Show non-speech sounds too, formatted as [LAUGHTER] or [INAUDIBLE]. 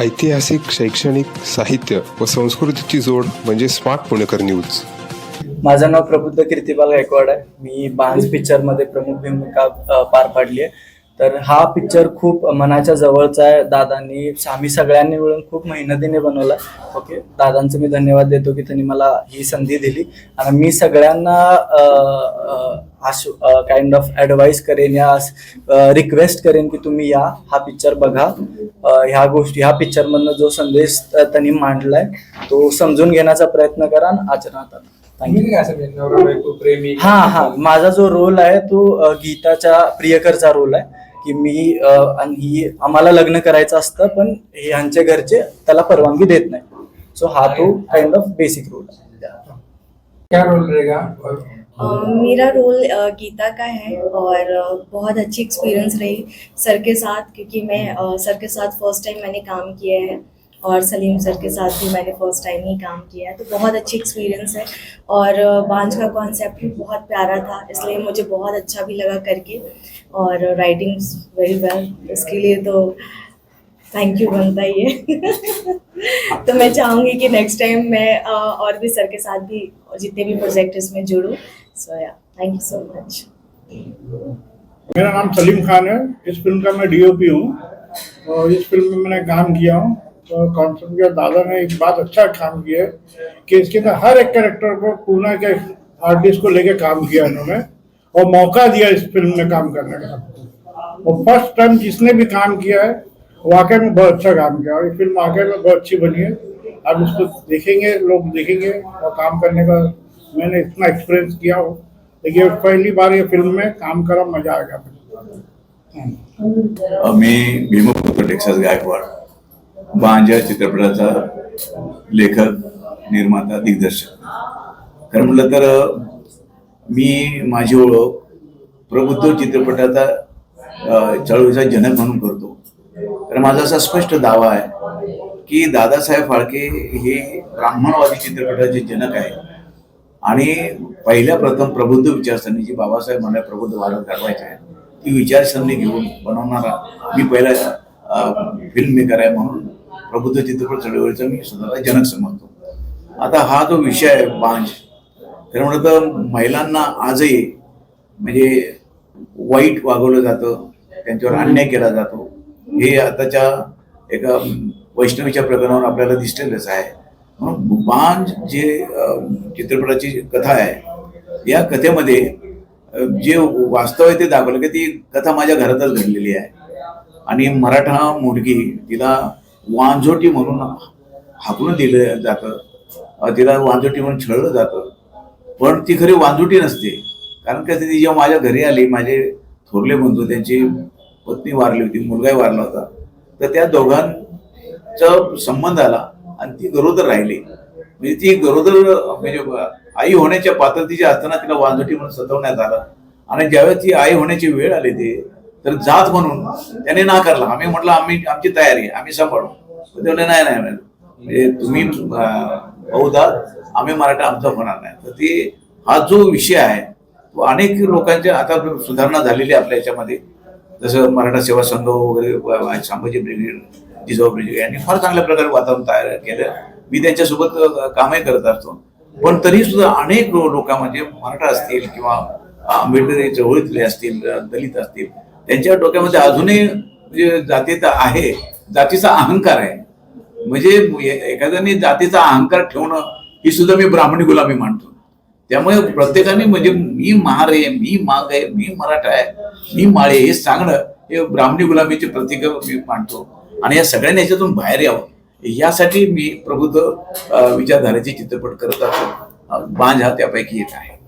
ऐतिहासिक शैक्षणिक साहित्य व संस्कृतीची जोड म्हणजे स्मार्ट पुणेकर न्यूज. माझं नाव प्रबुद्ध कीर्तिपाल गायकवाड आहे. मी बांज पिक्चरमध्ये प्रमुख भूमिका पार पाडली आहे. तर हा पिक्चर खूप मनाच्या जवळचा आहे. दादांनी आम्ही सगळ्यांनी मिळून खूप मेहनतीने बनवला. ओके? दादांचं मी धन्यवाद देतो की त्यांनी मला ही संधी दिली. आणि मी सगळ्यांना काइंड ऑफ ॲडवाईस करेन या रिक्वेस्ट करेन की तुम्ही या. हा पिक्चर बघा. ह्या गोष्टी ह्या पिक्चरमधनं जो संदेश त्यांनी मांडलाय तो समजून घेण्याचा प्रयत्न करा आणि आचरणात आणा. प्रेमी? हा हा. माझा जो रोल आहे तो गीताच्या प्रियकरचा रोल आहे. की मी आणि ही आम्हाला लग्न करायचं असतं पण ह्यांचे घरचे त्याला परवानगी देत नाही. सो हा तो काइंड ऑफ बेसिक रोल आहे. क्या रोल रहेगा? अ, मेरा रोल गीता का है और बहुत अच्छी एक्सपीरियंस रही सर के साथ क्योंकि मैं सर के साथ फ़र्स्ट टाइम मैंने काम किया है और सलीम सर के साथ भी मैंने फ़र्स्ट टाइम ही काम किया है। तो बहुत अच्छी एक्सपीरियंस है और बांझ का कॉन्सेप्ट भी बहुत प्यारा था इसलिए मुझे बहुत अच्छा भी लगा करके और राइटिंग वेरी वेल इसके लिए तो थैंक यू बनता ही है। [LAUGHS] तो मैं चाहूँगी कि नेक्स्ट टाइम मैं और भी सर के साथ भी जितने भी प्रोजेक्ट इसमें जुड़ूँ। So yeah thank you so much मेरा नाम सलीम खान है। इस फ़िल्म का मैं डीओपी हूँ। और इस फ़िल्म में मैंने काम किया हूँ। तो कॉन्सेप्ट किया दादा ने एक बात अच्छा काम किया है कि इसके अंदर हर एक कैरेक्टर को पूना के आर्टिस्ट को लेके काम किया उन्होंने और मौका दिया इस फ़िल्म में काम करने का। और फ़र्स्ट टाइम जिसने भी काम किया है वाकई में बहुत अच्छा काम किया। और ये फ़िल्म वाकई में बहुत अच्छी बनी है। अब इसको देखेंगे, लोग देखेंगे और काम करने का मैंने इतना एक्सपीरियंस किया हो। लेकिन पहली बार ये फिल्म में काम करा मजा आ गया। मी भीमपुत्र टेक्सास गायकवाड बांजा चित्रपटाचा लेखक निर्माता दिग्दर्शक. खरं म्हटलं तर मी माझी ओळख प्रबुद्ध चित्रपटाचा चळवळीचा जनक म्हणून करतो. तर माझा असा स्पष्ट दावा आहे की दादासाहेब फाळके हे ब्राह्मणवादी चित्रपटाचे जनक आहे आणि पहिल्या प्रथम प्रबुद्ध विचारसरणी जी बाबासाहेब मला प्रबुद्ध भारत घडवायचे आहे. ती विचारसरणी घेऊन बनवणारा मी पहिला फिल्म मेकर आहे म्हणून प्रबुद्ध चित्रपट चळवळीचा मी स्वतःला जनक समजतो. आता हा जो विषय आहे बांज खरं म्हणलं तर महिलांना आजही म्हणजे वाईट वागवलं जातं त्यांच्यावर अन्याय केला जातो. हे आताच्या एका वैष्णवीच्या प्रकरणावर आपल्याला दिसलेलंच आहे. म्हणून बांज जे चित्रपटाची कथा आहे या कथेमध्ये जे वास्तव आहे ते दाखवलं की ती कथा माझ्या घरातच घडलेली आहे. आणि मराठा मुलगी तिला वांझोटी म्हणून हाकलून दिलं जातं तिला वांझोटी म्हणून छळलं जातं. पण ती खरी वांझोटी नसते कारण का ती जेव्हा माझ्या घरी आली माझे थोरले बंधू त्यांची पत्नी वारली होती मुलगाही वारला होता तर त्या दोघांचा संबंध आला. आणि ती गरोदर राहिली. म्हणजे ती गरोदर म्हणजे आई होण्याच्या पात्रतेची असताना तिला वांजोटी म्हणून सतवण्यात आलं. आणि ज्यावेळेस ती आई होण्याची वेळ आली ते तर जात म्हणून त्याने नाकारला. आम्ही म्हटलं आम्ही आमची तयारी आम्ही सांभाळू. पण नाही नाही म्हणजे तुम्ही बहुधा आम्ही मराठा आमचा होणार नाही. तर ते हा जो विषय आहे तो अनेक लोकांच्या आता सुधारणा झालेली आहे आपल्या याच्यामध्ये. जसं मराठा सेवा संघ वगैरे संभाजी ब्रिगेड जिजाऊ ब्रिगेड यांनी फार चांगल्या प्रकारे वातावरण तयार केलं. मी त्यांच्यासोबत कामही करत असतो. पण तरी सुद्धा अनेक लोक म्हणजे मराठा असतील किंवा आंबेडकर चळवळीतले असतील दलित असतील त्यांच्या डोक्यामध्ये अजूनही म्हणजे जातीचा आहे जातीचा अहंकार आहे. म्हणजे एखाद्याने जातीचा अहंकार ठेवणं ही सुद्धा मी ब्राह्मणी गुलामी मानतो. त्यामुळे प्रत्येकाने म्हणजे मी महार आहे मी माग आहे मी मराठा आहे मी माळे हे सांगणं हे ब्राह्मणी गुलामीचे प्रतीक मी मानतो. आणि या सगळ्यांनी याच्यातून बाहेर यावं. यासाठी मी प्रबुद्ध विचारधारेचे चित्रपट करत असतो. अ, हा त्यापैकी एक आहे.